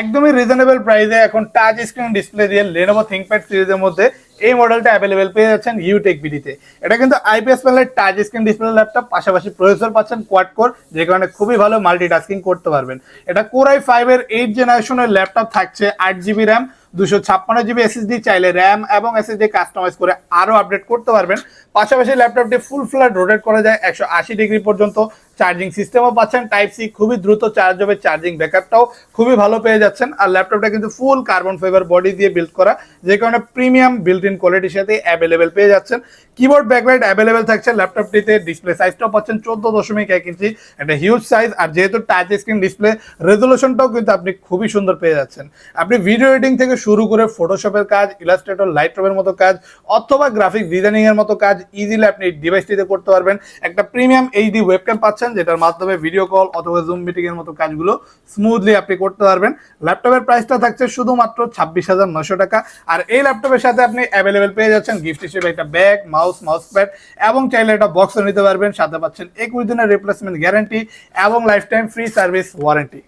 একদমই রিজনেবল প্রাইসে এখন টাচ স্ক্রিন ডিসপ্লে দিয়ে লেনোভো থিংকপ্যাড সিরিজের মধ্যে এই মডেলটা অ্যাভেলেবেল পেয়ে যাচ্ছেন ইউটেক বিডিতে এটা কিন্তু আইপিএস প্যানেলের টাচ স্ক্রিন ডিসপ্লে ল্যাপটপ পাশাপাশি প্রসেসর পাচ্ছেন কোয়াড কোর যে কারণে খুবই ভালো মাল্টিটাস্কিং করতে পারবেন। এটা কোরাই ফাইভের এইট জেনারেশনের ল্যাপটপ থাকছে আট জিবি র্যাম দুশো ছাপ্পান্ন জিবি এসএসডি চাইলে র্যাম এবং এসএসডি কাস্টমাইজ করে আরও আপডেট করতে পারবেন। পাশাপাশি ল্যাপটপটি ফুল ফ্ল্যাট রোটেট করা যায় একশো আশি ডিগ্রি পর্যন্ত। চার্জিং সিস্টেমও পাচ্ছেন টাইপ সি খুবই দ্রুত চার্জ হবে চার্জিং ব্যাকআপটাও খুবই ভালো পেয়ে যাচ্ছেন। আর ল্যাপটপটা কিন্তু ফুল কার্বন ফাইবার বডি দিয়ে বিল্ড করা, যে কারণে প্রিমিয়াম বিল্ট ইন কোয়ালিটির সাথে অ্যাভেলেবেল পেয়ে যাচ্ছেন। কিবোর্ড ব্যাকলাইট অ্যাভেলেবেল থাকছে ল্যাপটপটিতে ডিসপ্লে সাইজটাও পাচ্ছেন চোদ্দ দশমিক এক ইঞ্চি একটা হিউজ সাইজ আর যেহেতু টাচ স্ক্রিন ডিসপ্লে রেজলিউশনটাও কিন্তু আপনি খুবই সুন্দর পেয়ে যাচ্ছেন। আপনি ভিডিও এডিটিং থেকে শুরু করে ফটোশপের কাজ ইলাস্ট্রেটর লাইট্রোমের মতো কাজ, অথবা গ্রাফিক ডিজাইনিং এর মতো কাজ ইজিলি আপনি ডিভাইসটিতে করতে পারবেন। একটা প্রিমিয়াম এইচডি ওয়েবক্যাম পাচ্ছেন যেটার মাধ্যমে ভিডিও কল অথবা জুম মিটিং এর মতো কাজগুলো স্মুথলি আপনি করতে পারবেন। ল্যাপটপের প্রাইসটা থাকছে শুধুমাত্র ছাব্বিশ হাজার নশো টাকা। আর এই ল্যাপটপের সাথে আপনি অ্যাভেলেবেল পেয়ে যাচ্ছেন গিফট হিসেবে একটা ব্যাগ মাউস মাউস প্যাড এবং চাইলে একটা বক্সও নিতে পারবেন। সাথে পাচ্ছেন একুশ দিনের রিপ্লেসমেন্ট গ্যারান্টি এবং life time free service warranty